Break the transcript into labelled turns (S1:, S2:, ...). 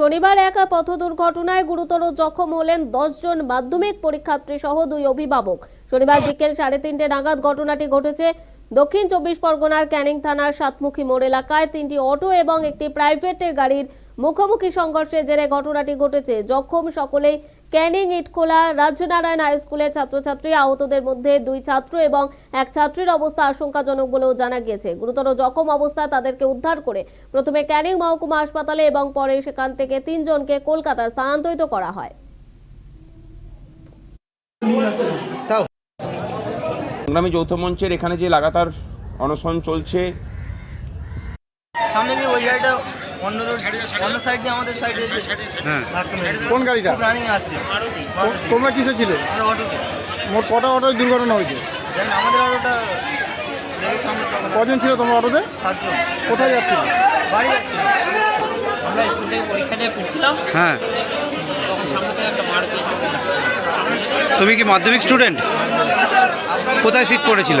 S1: শনিবার একা পথ দুর্ঘটনায় গুরুতর জখম হলেন জন মাধ্যমিক পরীক্ষার্থী সহ দুই অভিভাবক। শনিবার বিকেল সাড়ে তিনটে নাগাদ ঘটনাটি ঘটেছে দক্ষিণ চব্বিশ পরগনার ক্যানিং থানার সাতমুখী মোড় এলাকায়। তিনটি অটো এবং একটি প্রাইভেট গাড়ির মুখোমুখি সংঘর্ষের জেরে ঘটনাটি ঘটেছে। জখম সকলেই ক্যানিং ইটখোলা রাজ্যনারায়ণ হাই স্কুলের ছাত্রছাত্রী আহতদের মধ্যে দুই ছাত্র এবং এক ছাত্রীর অবস্থা আশঙ্কাজনক বলেও জানা গিয়েছে। গুরুতর জখম অবস্থায় তাদেরকে উদ্ধার করে প্রথমে ক্যানিং মহকুমা হাসপাতালে এবং পরে সেখান থেকে তিনজনকে কলকাতায় স্থানান্তরিত করা হয়।
S2: তাও।
S3: সংগ্রামী যৌথ মঞ্চের এখানে যে লাগাতার অনশন চলছে।
S4: সামনে ওই অন্য অন্য সাইড দিয়ে আমাদের সাইডে
S2: হ্যাঁ।
S5: কোন গাড়িটা?
S4: রানিং আসছে
S5: তোমরা কিসে ছিলে?
S4: অটোতে
S5: মোট কটা অটোয় দুর্ঘটনা হয়েছে?
S4: আমাদের অটোটা
S5: কজন ছিল তোমার অটোতে
S4: সাতজন।
S5: কোথায় যাচ্ছিল?
S4: বাড়ি যাচ্ছিল। আমরা স্কুল থেকে পরীক্ষা দিয়ে ফিরছিলাম।
S2: হ্যাঁ।
S4: তখন সামনে থেকে একটা মারুতি এসে আমাদের ধাক্কা
S2: তুমি কি মাধ্যমিক স্টুডেন্ট কোথায় সিট পড়েছিল।